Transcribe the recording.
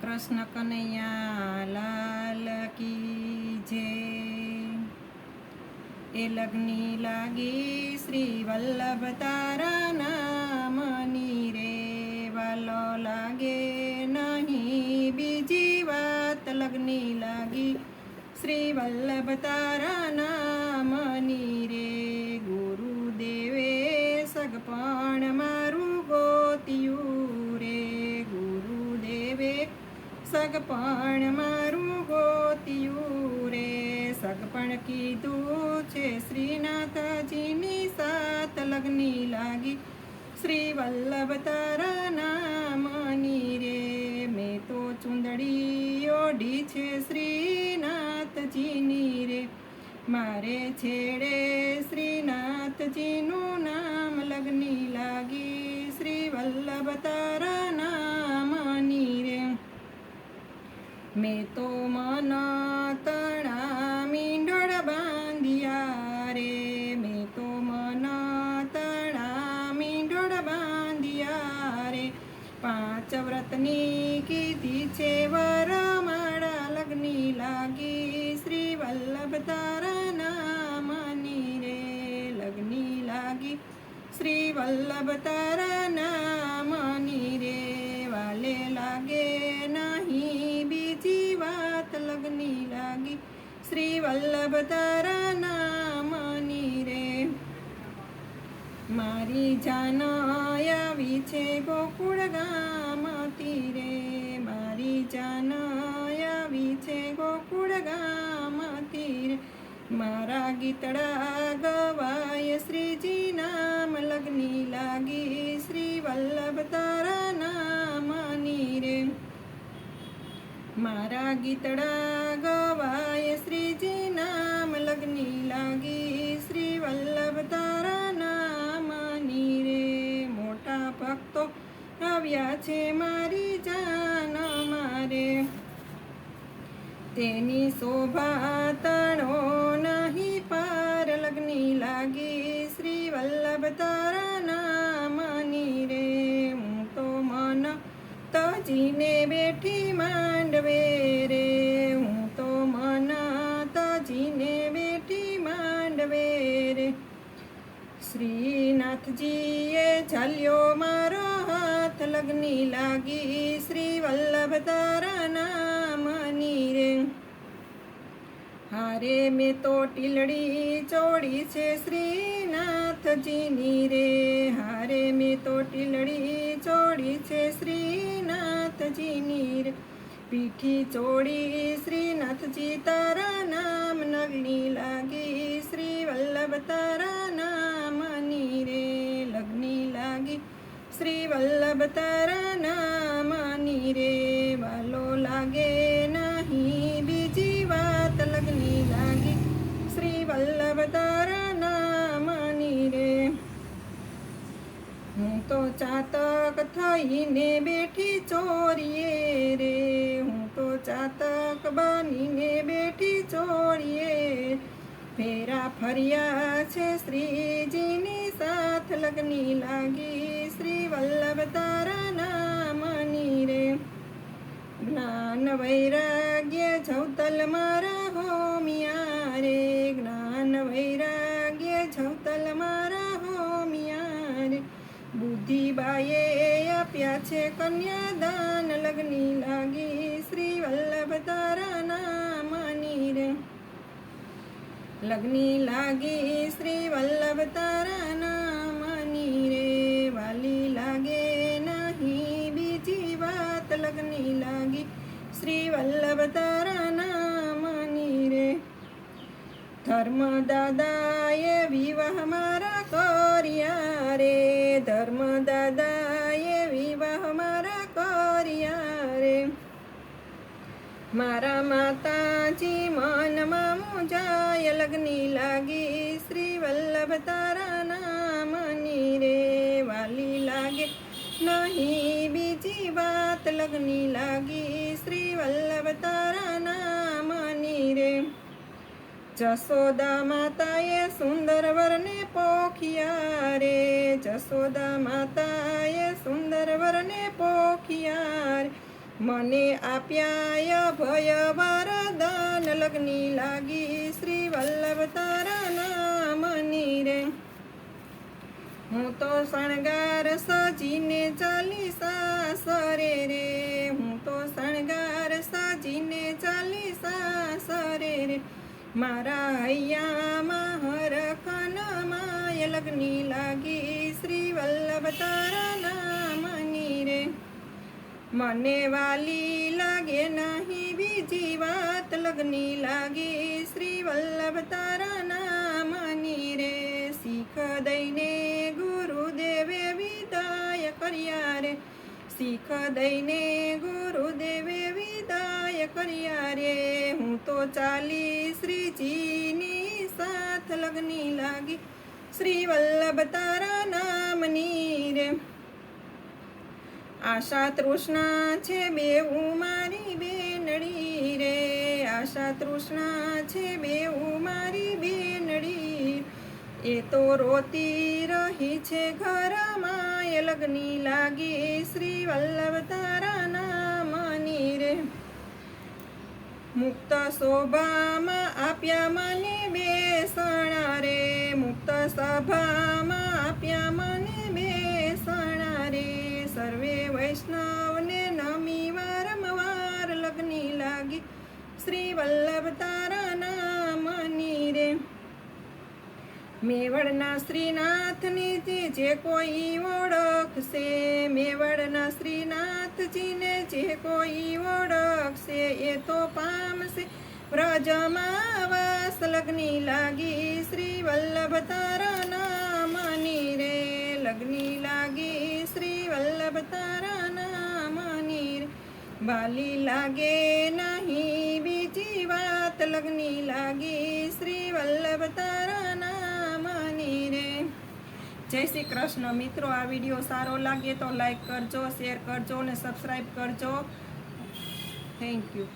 કૃષ્ણ કનૈયા લાલ કી જે. એ લગ્ની લાગી શ્રી વલ્લભ તારા નામની રે. વાલો લાગે નહીં બીજી વાત, લગ્ની લાગી શ્રી વલ્લભ તારા નામની રે. ગુરુદેવે સગપણ મારું સગપણ મારું ગોતિયું રે સગપણ કીધું છે શ્રીનાથજીની સાત લગ્ની લાગી. શ્રી વલ્લભ તારા નામની રે. મેં તો ચુંદડી ઓઢી છે શ્રીનાથજીની રે. મારે છેડે શ્રીનાથજીનું નામ લગ્ની લાગી. શ્રી વલ્લભ તારા મેં તો મન તણા મીંડળ બાંધિયા રે. મેં તો મન તણા મીંડળ બાંધિયા રે. પાંચ વ્રતની કીધી છે વરમાળા લગ્ની લાગી. શ્રી વલ્લભ તારા નામની રે. લગ્ની લાગી. શ્રી વલ્લભ તારા વલ્લભ તારા નામની રે. મારી જાન આવી છે ગોકુળ ગામતી રે. મારી જાન આવી છે ગોકુળ ગામતી રે. મારા ગીતડા ગવાય શ્રીજી નામ લગ્ની લાગી શ્રી વલ્લભ તારા નામની રે. મારા ગીતડા ગવાય શ્રીજી લાગી શ્રી વલ્લભ તારા નામની રે મોટા ભક્તો આવ્યા છે મારી જાન મારે તેની શોભા તણો નહીં પાર લગ્ની લાગી શ્રી વલ્લભ તારા નામની રે હું તો મન તજીને બેઠી માંડવે રે શ્રીનાથજીએ ચાલ્યો મારો હાથ લગ્ની લાગી. શ્રી વલ્લભ તારા નામની રે હારે મેં તો ટીલડી ચોડી છે શ્રીનાથજીની રે. હારે મેં તો ટીલડી ચોડી છે શ્રીનાથજીની રે. પીઠી ચોડી શ્રીનાથજી તારા નામ નગણી લાગી, શ્રી વલ્લભ તારા નામ રે લગ્ની લાગી, શ્રી વલ્લભ તારા નામ રે વાલો લાગે નહીં, બીજી વાત લગ્ની લાગી, શ્રી વલ્લભ તારા હું તો ચાતક થઈને બેઠી ચોરીએ રે. હું તો ચાતક બનીને બેઠી ચોરીએ. ફેરા ફર્યા છે શ્રીજીની સાથ, લગ્ની લાગી શ્રી વલ્લભ તારા નામની રે. જ્ઞાન વૈરાગ્ય જવતલ મારા હોમિયા રે. જ્ઞાન વૈરાગ્ય બુદ્ધિબાએ આપ્યા છે કન્યાદાન લગ્ની લાગી શ્રી વલ્લભ તારા નામની રે લગ્ની લાગી શ્રી વલ્લભ તારા નામની રે વાલી લાગે નહીં બીજી વાત લગ્ની લાગી શ્રી વલ્લભ તારા નામની રે ધર્મ દાદાએ વિવાહ મારા કર્યા રે. ધર્મ દાદાએ વિવાહ મારા કર્યા રે. મારા માતાજી મનમાં મુજાય લગ્ની લાગી. શ્રી વલ્લભ તારા નામની રે. વાલી લાગે નહીં બીજી વાત. લગ્ની લાગી. શ્રી વલ્લભ તારા જશોદા માતાએ સુંદર વરને પોખિયા રે. જસોદા માતાએ સુંદર વરને પોખિયા રે. મને આપ્યાય ભય વરદાન લગ્ની લાગી. શ્રી વલ્લભ તારા નામની રે હું તો શણગાર સજીને ચાલી સાસરે રે. મારા હૈયામાં હર માય લગ્ની લાગી શ્રી વલ્લભ તારા નામની રે. મને વાલી લાગે નહીં બીજી વાત, લગ્ની લાગી શ્રી વલ્લભ તારા નામની રે. શીખ દઈને ગુરુદેવે વિદાય કર્યા રે. શીખ દઈને ગુરુદેવે વિદાય કર્યા રે. હું તો ચાલી શ્રીજીની સાથ લગ્ની લાગી. શ્રી વલ્લભ તારા નામની રે. આશા તૃષ્ણા છે બેવું મારી બેનડી રે. આશા તૃષ્ણા છે બેવું મારી બેનડી. એ તો રોતી રહી છે ઘરમાં. લગ્ની લાગી. શ્રી વલ્લભ તારા રે મુક્ત શોભામાં આપ્યા મને બેસણા રે મુક્ત સભામાં આપ્યા મને બેસણા રે સર્વે વૈષ્ણવને નમી વારંવાર લગ્ની લાગી. શ્રી વલ્લભ મેવડના શ્રીનાથની જે કોઈ ઓળખશે, મેવડના શ્રીનાથજીને જે કોઈ ઓળખશે, એ તો પામશે. વ્રજમાં વાસ લગ્ની લાગી શ્રી વલ્લભ તારા નામની રે. લગ્ની લાગી શ્રી વલ્લભ તારા નામની રે. બાલી લાગે નહીં બીજી વાત, લગ્ની લાગી શ્રી વલ્લભ તારા નામની રે જય શ્રી કૃષ્ણ. મિત્રો, આ વીડિયો સારો લાગે તો લાઈક કરજો, શેર કરજો અને સબસ્ક્રાઈબ કરજો. Thank you